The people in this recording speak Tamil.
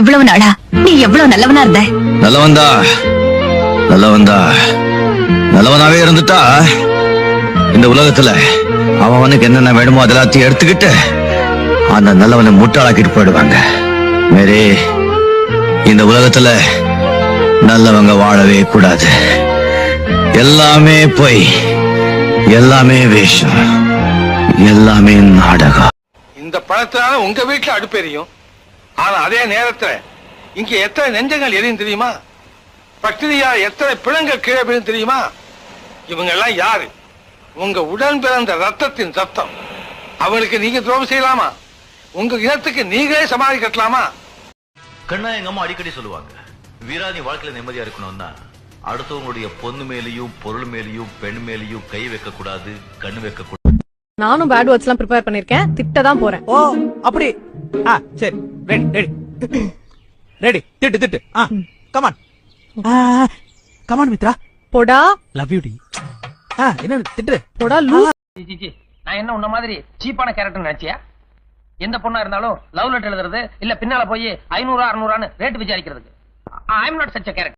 இவ்வளவு நாளா? நீ எவ்வளவு நல்லவனா இருந்த? நல்லவன்தா நல்லவன்தா நல்லவனாவே இருந்துட்டா. இந்த உலகத்துல அவனுக்கு என்னென்ன வேணுமோ அதெல்லாத்தையும் எடுத்துக்கிட்டு அந்த நல்லவனை முட்டாளாக்கிட்டு போயிடுவாங்க. மேரி இந்த உலகத்துல நல்லவங்க வாழவே கூடாது. எல்லாமே பொய். எல்லாமே வேஷம். எல்லாமே நாடகம். இந்த பழத்தினால உங்க வீட்டுல அடுப்பெரியும் ஆனா அதே நேரத்துல இங்க எத்தனை நெஞ்சங்கள் எரியும் தெரியுமா? பக்திரியா எத்தனை பிணங்கள் கீழே விழும் தெரியுமா? இவங்க எல்லாம் யாரு? உங்க உடன் பிறந்த ரத்தத்தின் ரத்தம். அவங்களுக்கு நீங்க துரோகம் செய்யலாமா? உங்க இனத்துக்கு நீங்களே சமாளி கட்டலாமா? கண்ணா எங்க அம்மா அடிக்கடி சொல்லுவாங்க வீரா நீ வாழ்க்கையில நிம்மதியா இருக்கணும்னா அடுத்தவங்களுடைய பொண்ணு மேலயும் பொருள் மேலயும் பெண் மேலயும் கை வைக்க கூடாது கண்ணு வைக்க கூடாது நானும் பேட் வேர்ட்ஸ் எல்லாம் ப்ரிப்பேர் பண்ணிருக்கேன். திட்ட தான் போறேன். ஓ அப்படி. ஆ சரி. ரெடி ரெடி ரெடி திட்டு திட்டு. ஆ come on come on Mitra. போடா. லவ் யூ டி ஆ என்ன திட்டு போடா லூ நான் என்ன உன்ன மாதிரி சீப்பான கேரக்டர் நினைச்சியா? எந்த பொண்ணா இருந்தாலும் லவ் லெட்டர் எழுதுறது இல்ல பின்னால போய் ஐநூறு அறுநூறான்னு rate விசாரிக்கிறதுக்கு. I am not such character